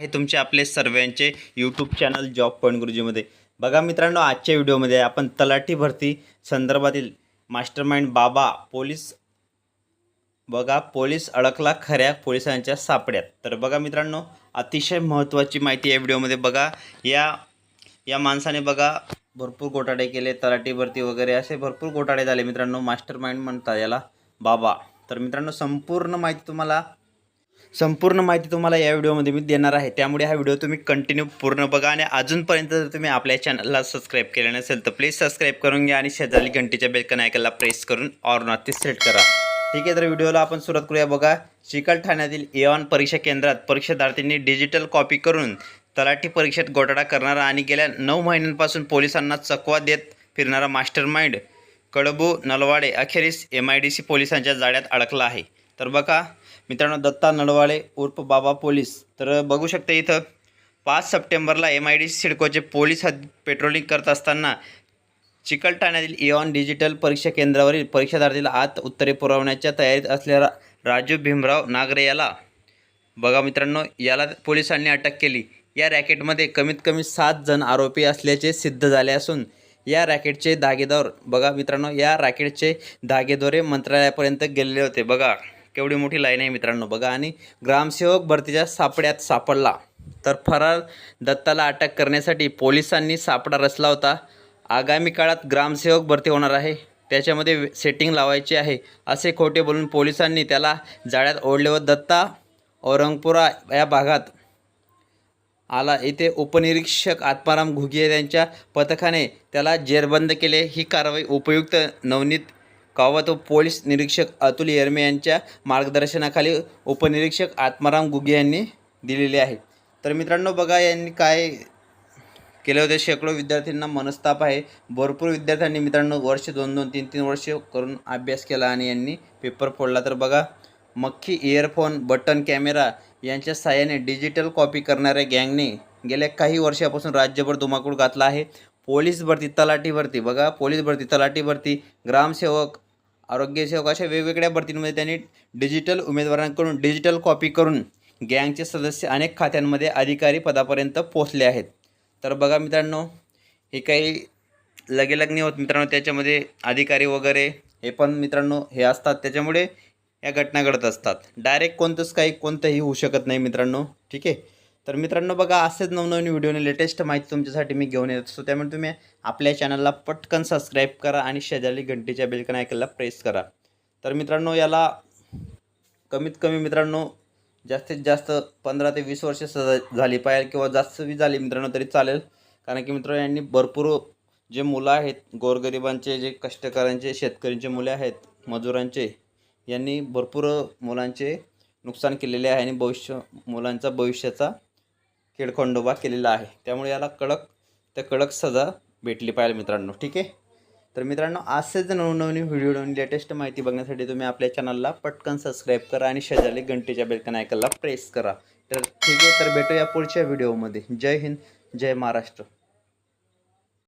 हे तुमचे आपले सर्वांचे यूट्यूब चॅनल जॉब पॉईंट गुरुजीमध्ये बघा मित्रांनो आजच्या व्हिडिओमध्ये आपण तलाठी भरती संदर्भातील मास्टरमाइंड बाबा पोलीस बघा पोलीस अडकला खऱ्या पोलिसांच्या सापड्यात. तर बघा मित्रांनो अतिशय महत्त्वाची माहिती या व्हिडिओमध्ये बघा. या या माणसाने बघा भरपूर घोटाळे केले तलाठी भरती वगैरे असे भरपूर घोटाळे झाले मित्रांनो मास्टर माइंड म्हणतात याला बाबा. तर मित्रांनो संपूर्ण माहिती तुम्हाला संपूर्ण माहिती तुम्हाला या व्हिडिओमध्ये मी देणार आहे. त्यामुळे हा व्हिडिओ तुम्ही कंटिन्यू पूर्ण बघा आणि अजूनपर्यंत जर तुम्ही आपल्या चॅनलला सबस्क्राईब केलं नसेल तर प्लीज सबस्क्राईब करून घ्या आणि शेजारी घंटीच्या बेलकन ऐकायला प्रेस करून ऑर नॉट ते सेट करा. ठीक आहे तर व्हिडिओला आपण सुरुवात करूया. बघा चिकलठाण्यातील एवान परीक्षा केंद्रात परीक्षार्थींनी डिजिटल कॉपी करून तलाठी परीक्षेत घोटाळा करणारा आणि गेल्या नऊ महिन्यांपासून पोलिसांना चकवा देत फिरणारा मास्टर माइंड कडबू नलवाडे अखेरीस एम आय डी सी पोलिसांच्या जाळ्यात अडकला आहे. तर बघा मित्रांनो दत्ता नडवाळे उर्फ बाबा पोलीस. तर बघू शकता इथं पाच सप्टेंबरला एम आय डी सी सिडकोचे पोलीस हद पेट्रोलिंग करत असताना चिकलठाण्यातील इऑन डिजिटल परीक्षा केंद्रावरील परीक्षार्थीला आत उत्तरे पुरवण्याच्या तयारीत असलेला राजू भीमराव नागरे याला बघा मित्रांनो याला पोलिसांनी अटक केली. या रॅकेटमध्ये कमीत कमी सात जण आरोपी असल्याचे सिद्ध झाले असून या रॅकेटचे धागेदार बघा मित्रांनो या रॅकेटचे धागेदोरे मंत्रालयापर्यंत गेलेले होते. बघा एवढी मोठी लाईन आहे मित्रांनो. बघा आणि ग्रामसेवक भरतीच्या सापड्यात सापडला. तर फरार दत्ताला अटक करण्यासाठी पोलिसांनी सापडा रचला होता. आगामी काळात ग्रामसेवक भरती होणार आहे. त्याच्यामध्ये सेटिंग लावायची आहे असे खोटे बोलून पोलिसांनी त्याला जाळ्यात ओढले व दत्ता औरंगपुरा या भागात आला. येथे उपनिरीक्षक आत्माराम घुगे यांच्या पथकाने त्याला जेरबंद केले. ही कारवाई उपयुक्त नवनीत कावत तो पोलीस निरीक्षक अतुल येरमे यांच्या मार्गदर्शनाखाली उपनिरीक्षक आत्माराम गुगे यांनी दिलेले आहे. तर मित्रांनो बघा यांनी काय केले होते. शेकडो विद्यार्थ्यांना मनस्ताप आहे. भरपूर विद्यार्थ्यांनी मित्रांनो वर्ष दोन दोन तीन तीन वर्ष करून अभ्यास केला आणि यांनी पेपर फोडला. तर बघा मक्खी इयरफोन बटन कॅमेरा यांच्या साहाय्याने डिजिटल कॉपी करणाऱ्या गँगने गेल्या काही वर्षापासून राज्यभर धुमाकूळ घातला आहे. पोलीस भरती तलाठी भरती बघा पोलीस भरती तलाठी भरती ग्रामसेवक आरोग्यसेवक अशा वेगवेगळ्या भरतींमध्ये त्यांनी डिजिटल उमेदवारांकडून डिजिटल कॉपी करून गँगचे सदस्य अनेक खात्यांमध्ये अधिकारी पदापर्यंत पोचले आहेत. तर बघा मित्रांनो हे काही लगेलग होत मित्रांनो त्याच्यामध्ये अधिकारी वगैरे हे पण मित्रांनो हे असतात. त्याच्यामुळे या घटना घडत असतात. डायरेक्ट कोणतंच काही कोणतंही होऊ शकत नाही मित्रांनो. ठीक आहे? तर मित्रांनो बघा असेच नवनवीन व्हिडिओने लेटेस्ट माहिती तुमच्यासाठी मी घेऊन येत असतो. त्यामुळे तुम्ही आपल्या चॅनलला पटकन सबस्क्राईब करा आणि शेजारी घंटीच्या बेलकन ऐकायला प्रेस करा. तर मित्रांनो याला कमीत कमी मित्रांनो जास्तीत जास्त पंधरा ते वीस वर्ष सजा झाली पाहिजे किंवा जास्त बी झाली मित्रांनो तरी चालेल. कारण की मित्रांनो यांनी भरपूर जे मुलं आहेत गोरगरिबांचे जे कष्टकऱ्यांचे शेतकऱ्यांचे मुले आहेत मजुरांचे यांनी भरपूर मुलांचे नुकसान केलेले आहे आणि भविष्य मुलांचा भविष्याचा खेडखंडोबा केलेला आहे. त्यामुळे याला कडक त्या कडक सजा भेटली पाहिजे मित्रांनो. ठीक आहे? तर मित्रांनो असेच नवनवीन व्हिडिओ नवीन लेटेस्ट माहिती बघण्यासाठी तुम्ही आपल्या चॅनलला पटकन सबस्क्राईब करा आणि शेजारी घंटेच्या बेलकन ऐकायला प्रेस करा. तर ठीक आहे तर भेटूया पुढच्या व्हिडिओमध्ये. जय हिंद जय महाराष्ट्र.